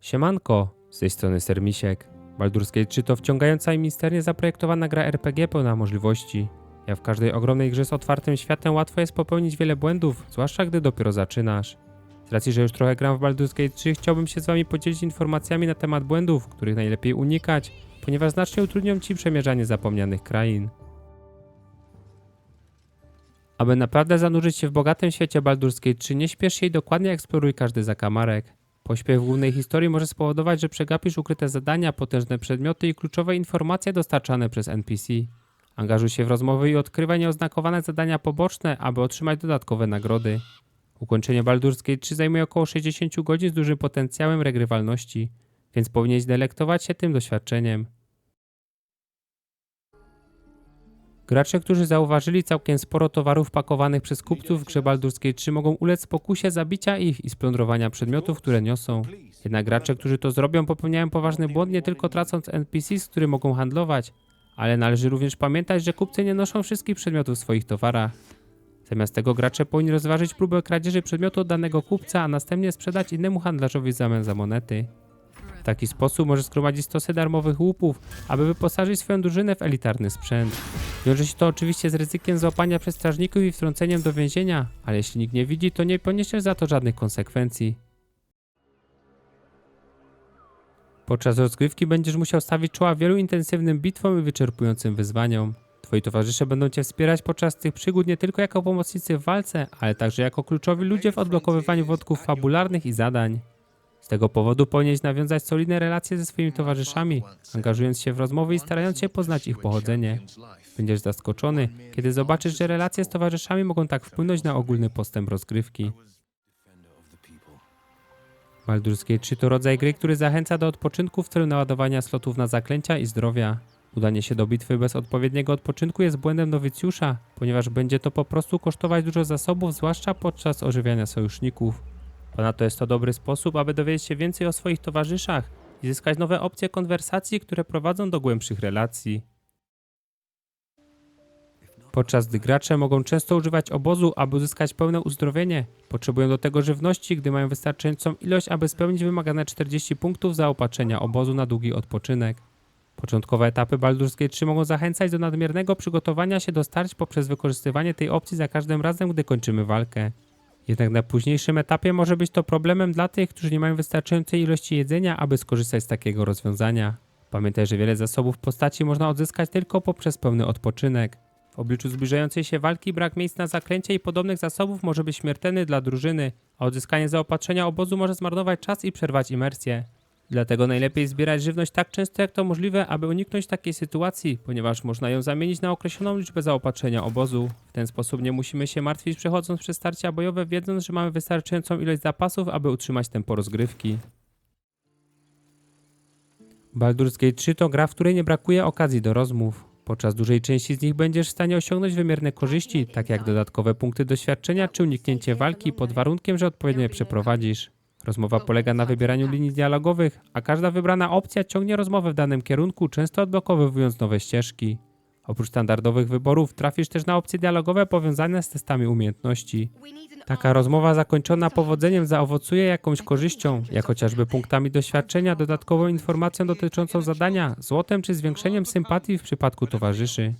Siemanko, z tej strony Sermisiek. Baldur's Gate 3 to wciągająca i misternie zaprojektowana gra RPG pełna możliwości. Ja w każdej ogromnej grze z otwartym światem łatwo jest popełnić wiele błędów, zwłaszcza gdy dopiero zaczynasz. Z racji, że już trochę gram w Baldur's Gate 3, chciałbym się z wami podzielić informacjami na temat błędów, których najlepiej unikać, ponieważ znacznie utrudnią ci przemierzanie zapomnianych krain. Aby naprawdę zanurzyć się w bogatym świecie Baldur's Gate 3, nie śpiesz się i dokładnie eksploruj każdy zakamarek. Pośpiech w głównej historii może spowodować, że przegapisz ukryte zadania, potężne przedmioty i kluczowe informacje dostarczane przez NPC. Angażuj się w rozmowy i odkrywaj nieoznakowane zadania poboczne, aby otrzymać dodatkowe nagrody. Ukończenie Baldur's Gate 3 zajmuje około 60 godzin z dużym potencjałem regrywalności, więc powinieneś delektować się tym doświadczeniem. Gracze, którzy zauważyli całkiem sporo towarów pakowanych przez kupców w grze Baldur's Gate 3 mogą ulec pokusie zabicia ich i splądrowania przedmiotów, które niosą. Jednak gracze, którzy to zrobią, popełniają poważny błąd nie tylko tracąc NPC, z którymi mogą handlować, ale należy również pamiętać, że kupcy nie noszą wszystkich przedmiotów w swoich towarach. Zamiast tego gracze powinni rozważyć próbę kradzieży przedmiotu od danego kupca, a następnie sprzedać innemu handlarzowi w zamian za monety. W taki sposób możesz zgromadzić stosy darmowych łupów, aby wyposażyć swoją drużynę w elitarny sprzęt. Wiąże się to oczywiście z ryzykiem złapania przez strażników i wtrąceniem do więzienia, ale jeśli nikt nie widzi, to nie poniesiesz za to żadnych konsekwencji. Podczas rozgrywki będziesz musiał stawić czoła wielu intensywnym bitwom i wyczerpującym wyzwaniom. Twoi towarzysze będą cię wspierać podczas tych przygód nie tylko jako pomocnicy w walce, ale także jako kluczowi ludzie w odblokowywaniu wątków fabularnych i zadań. Tego powodu powinieneś nawiązać solidne relacje ze swoimi towarzyszami, angażując się w rozmowy i starając się poznać ich pochodzenie. Będziesz zaskoczony, kiedy zobaczysz, że relacje z towarzyszami mogą tak wpłynąć na ogólny postęp rozgrywki. Baldur's Gate 3 to rodzaj gry, który zachęca do odpoczynku w celu naładowania slotów na zaklęcia i zdrowia. Udanie się do bitwy bez odpowiedniego odpoczynku jest błędem nowicjusza, ponieważ będzie to po prostu kosztować dużo zasobów, zwłaszcza podczas ożywiania sojuszników. Ponadto jest to dobry sposób, aby dowiedzieć się więcej o swoich towarzyszach i zyskać nowe opcje konwersacji, które prowadzą do głębszych relacji. Podczas gdy gracze mogą często używać obozu, aby uzyskać pełne uzdrowienie, potrzebują do tego żywności, gdy mają wystarczającą ilość, aby spełnić wymagane 40 punktów zaopatrzenia obozu na długi odpoczynek. Początkowe etapy Baldur's Gate 3 mogą zachęcać do nadmiernego przygotowania się do starć poprzez wykorzystywanie tej opcji za każdym razem, gdy kończymy walkę. Jednak na późniejszym etapie może być to problemem dla tych, którzy nie mają wystarczającej ilości jedzenia, aby skorzystać z takiego rozwiązania. Pamiętaj, że wiele zasobów postaci można odzyskać tylko poprzez pełny odpoczynek. W obliczu zbliżającej się walki brak miejsc na zaklęcie i podobnych zasobów może być śmiertelny dla drużyny, a odzyskanie zaopatrzenia obozu może zmarnować czas i przerwać imersję. Dlatego najlepiej zbierać żywność tak często jak to możliwe, aby uniknąć takiej sytuacji, ponieważ można ją zamienić na określoną liczbę zaopatrzenia obozu. W ten sposób nie musimy się martwić przechodząc przez starcia bojowe, wiedząc, że mamy wystarczającą ilość zapasów, aby utrzymać tempo rozgrywki. Baldur's Gate 3 to gra, w której nie brakuje okazji do rozmów. Podczas dużej części z nich będziesz w stanie osiągnąć wymierne korzyści, tak jak dodatkowe punkty doświadczenia czy uniknięcie walki pod warunkiem, że odpowiednio je przeprowadzisz. Rozmowa polega na wybieraniu linii dialogowych, a każda wybrana opcja ciągnie rozmowę w danym kierunku, często odblokowując nowe ścieżki. Oprócz standardowych wyborów trafisz też na opcje dialogowe powiązane z testami umiejętności. Taka rozmowa zakończona powodzeniem zaowocuje jakąś korzyścią, jak chociażby punktami doświadczenia, dodatkową informacją dotyczącą zadania, złotem czy zwiększeniem sympatii w przypadku towarzyszy.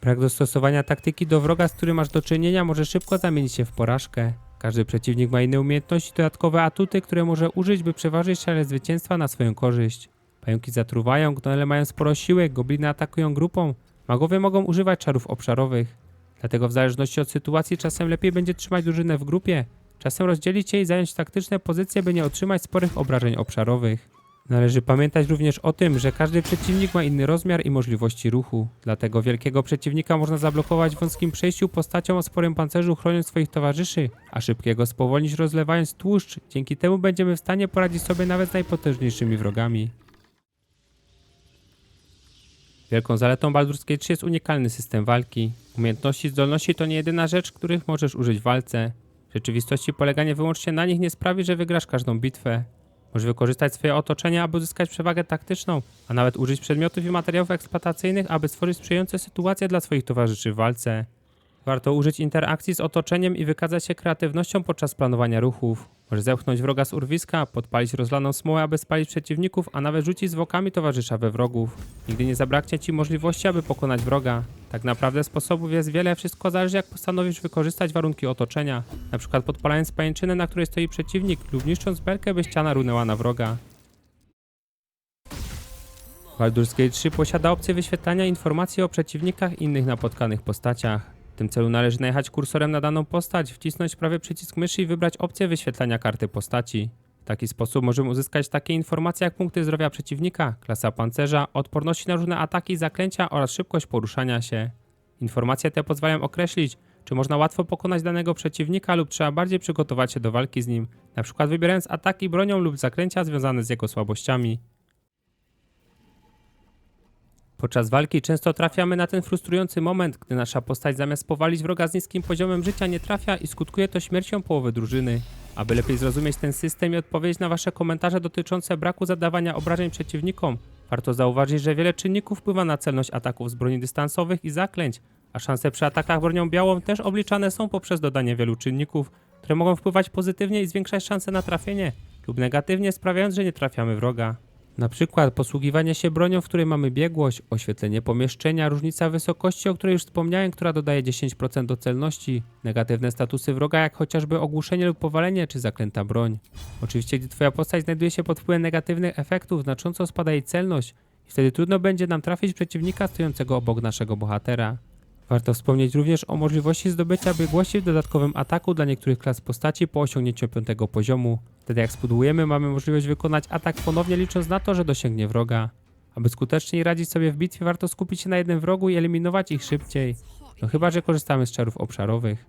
Brak dostosowania taktyki do wroga, z którym masz do czynienia, może szybko zamienić się w porażkę. Każdy przeciwnik ma inne umiejętności dodatkowe atuty, które może użyć, by przeważyć szale zwycięstwa na swoją korzyść. Pająki zatruwają, gnole mają sporo siły, gobliny atakują grupą, magowie mogą używać czarów obszarowych. Dlatego w zależności od sytuacji czasem lepiej będzie trzymać drużynę w grupie, czasem rozdzielić się i zająć taktyczne pozycje, by nie otrzymać sporych obrażeń obszarowych. Należy pamiętać również o tym, że każdy przeciwnik ma inny rozmiar i możliwości ruchu. Dlatego wielkiego przeciwnika można zablokować w wąskim przejściu postacią o sporym pancerzu chroniąc swoich towarzyszy, a szybkiego spowolnić rozlewając tłuszcz. Dzięki temu będziemy w stanie poradzić sobie nawet z najpotężniejszymi wrogami. Wielką zaletą Baldur's Gate 3 jest unikalny system walki. Umiejętności i zdolności to nie jedyna rzecz, których możesz użyć w walce. W rzeczywistości poleganie wyłącznie na nich nie sprawi, że wygrasz każdą bitwę. Możesz wykorzystać swoje otoczenie, aby uzyskać przewagę taktyczną, a nawet użyć przedmiotów i materiałów eksploatacyjnych, aby stworzyć sprzyjające sytuacje dla swoich towarzyszy w walce. Warto użyć interakcji z otoczeniem i wykazać się kreatywnością podczas planowania ruchów. Możesz zepchnąć wroga z urwiska, podpalić rozlaną smołę, aby spalić przeciwników, a nawet rzucić zwłokami towarzysza we wrogów. Nigdy nie zabraknie ci możliwości, aby pokonać wroga. Tak naprawdę sposobów jest wiele, wszystko zależy jak postanowisz wykorzystać warunki otoczenia. Przykład podpalając pajęczynę, na której stoi przeciwnik lub niszcząc belkę, by ściana runęła na wroga. Baldur's Gate 3 posiada opcję wyświetlania informacji o przeciwnikach i innych napotkanych postaciach. W tym celu należy najechać kursorem na daną postać, wcisnąć prawy przycisk myszy i wybrać opcję wyświetlania karty postaci. W taki sposób możemy uzyskać takie informacje jak punkty zdrowia przeciwnika, klasa pancerza, odporności na różne ataki zaklęcia oraz szybkość poruszania się. Informacje te pozwalają określić, czy można łatwo pokonać danego przeciwnika lub trzeba bardziej przygotować się do walki z nim, np. wybierając ataki bronią lub zaklęcia związane z jego słabościami. Podczas walki często trafiamy na ten frustrujący moment, gdy nasza postać zamiast powalić wroga z niskim poziomem życia nie trafia i skutkuje to śmiercią połowy drużyny. Aby lepiej zrozumieć ten system i odpowiedzieć na Wasze komentarze dotyczące braku zadawania obrażeń przeciwnikom, warto zauważyć, że wiele czynników wpływa na celność ataków z broni dystansowych i zaklęć, a szanse przy atakach bronią białą też obliczane są poprzez dodanie wielu czynników, które mogą wpływać pozytywnie i zwiększać szanse na trafienie, lub negatywnie sprawiając, że nie trafiamy wroga. Na przykład posługiwanie się bronią, w której mamy biegłość, oświetlenie pomieszczenia, różnica wysokości, o której już wspomniałem, która dodaje 10% do celności, negatywne statusy wroga, jak chociażby ogłuszenie lub powalenie, czy zaklęta broń. Oczywiście, gdy twoja postać znajduje się pod wpływem negatywnych efektów, znacząco spada jej celność i wtedy trudno będzie nam trafić przeciwnika stojącego obok naszego bohatera. Warto wspomnieć również o możliwości zdobycia biegłości w dodatkowym ataku dla niektórych klas postaci po osiągnięciu 5 poziomu. Wtedy jak spudujemy, mamy możliwość wykonać atak ponownie licząc na to, że dosięgnie wroga. Aby skuteczniej radzić sobie w bitwie, warto skupić się na jednym wrogu i eliminować ich szybciej. No chyba, że korzystamy z czarów obszarowych.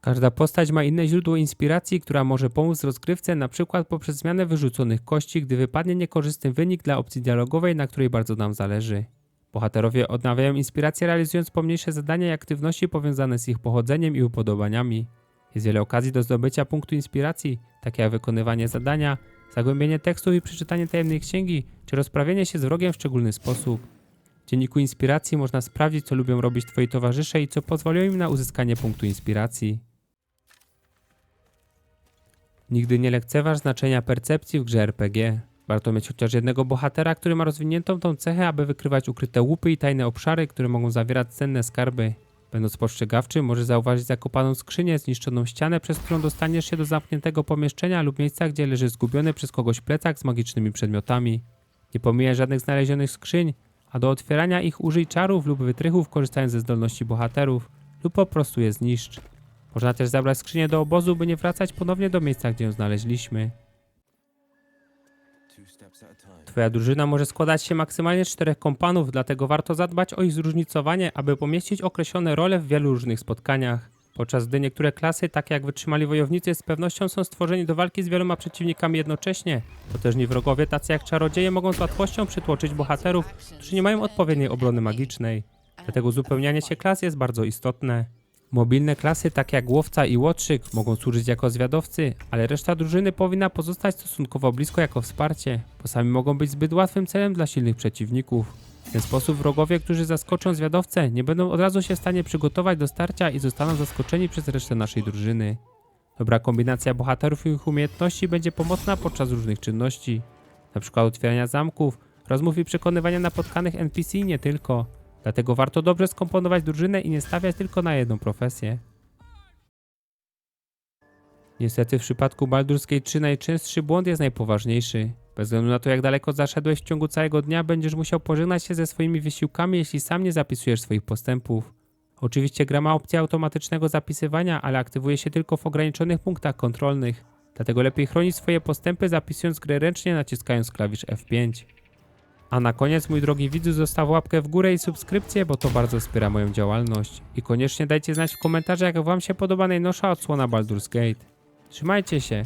Każda postać ma inne źródło inspiracji, która może pomóc rozgrywce, np. poprzez zmianę wyrzuconych kości, gdy wypadnie niekorzystny wynik dla opcji dialogowej, na której bardzo nam zależy. Bohaterowie odnawiają inspirację realizując pomniejsze zadania i aktywności powiązane z ich pochodzeniem i upodobaniami. Jest wiele okazji do zdobycia punktu inspiracji, takie jak wykonywanie zadania, zagłębienie tekstu i przeczytanie tajemnej księgi, czy rozprawienie się z wrogiem w szczególny sposób. W dzienniku inspiracji można sprawdzić, co lubią robić twoi towarzysze i co pozwoliło im na uzyskanie punktu inspiracji. Nigdy nie lekceważ znaczenia percepcji w grze RPG. Warto mieć chociaż jednego bohatera, który ma rozwiniętą tą cechę, aby wykrywać ukryte łupy i tajne obszary, które mogą zawierać cenne skarby. Będąc spostrzegawczym, możesz zauważyć zakopaną skrzynię, zniszczoną ścianę, przez którą dostaniesz się do zamkniętego pomieszczenia lub miejsca, gdzie leży zgubiony przez kogoś plecak z magicznymi przedmiotami. Nie pomijaj żadnych znalezionych skrzyń, a do otwierania ich użyj czarów lub wytrychów korzystając ze zdolności bohaterów, lub po prostu je zniszcz. Można też zabrać skrzynię do obozu, by nie wracać ponownie do miejsca, gdzie ją znaleźliśmy. Twoja drużyna może składać się maksymalnie czterech kompanów, dlatego warto zadbać o ich zróżnicowanie, aby pomieścić określone role w wielu różnych spotkaniach. Podczas gdy niektóre klasy, takie jak wytrzymali wojownicy, z pewnością są stworzeni do walki z wieloma przeciwnikami jednocześnie, potężni wrogowie, tacy jak czarodzieje, mogą z łatwością przytłoczyć bohaterów, którzy nie mają odpowiedniej obrony magicznej. Dlatego uzupełnianie się klas jest bardzo istotne. Mobilne klasy takie jak łowca i łotrzyk mogą służyć jako zwiadowcy, ale reszta drużyny powinna pozostać stosunkowo blisko jako wsparcie, bo sami mogą być zbyt łatwym celem dla silnych przeciwników. W ten sposób wrogowie, którzy zaskoczą zwiadowcę, nie będą od razu się w stanie przygotować do starcia i zostaną zaskoczeni przez resztę naszej drużyny. Dobra kombinacja bohaterów i ich umiejętności będzie pomocna podczas różnych czynności, np. otwierania zamków, rozmów i przekonywania napotkanych NPC nie tylko. Dlatego warto dobrze skomponować drużynę i nie stawiać tylko na jedną profesję. Niestety w przypadku Baldur's Gate 3 najczęstszy błąd jest najpoważniejszy. Bez względu na to jak daleko zaszedłeś w ciągu całego dnia będziesz musiał pożegnać się ze swoimi wysiłkami jeśli sam nie zapisujesz swoich postępów. Oczywiście gra ma opcję automatycznego zapisywania, ale aktywuje się tylko w ograniczonych punktach kontrolnych. Dlatego lepiej chronić swoje postępy zapisując grę ręcznie naciskając klawisz F5. A na koniec, mój drogi widzu, zostaw łapkę w górę i subskrypcję, bo to bardzo wspiera moją działalność. I koniecznie dajcie znać w komentarzach, jak wam się podoba najnowsza odsłona Baldur's Gate. Trzymajcie się!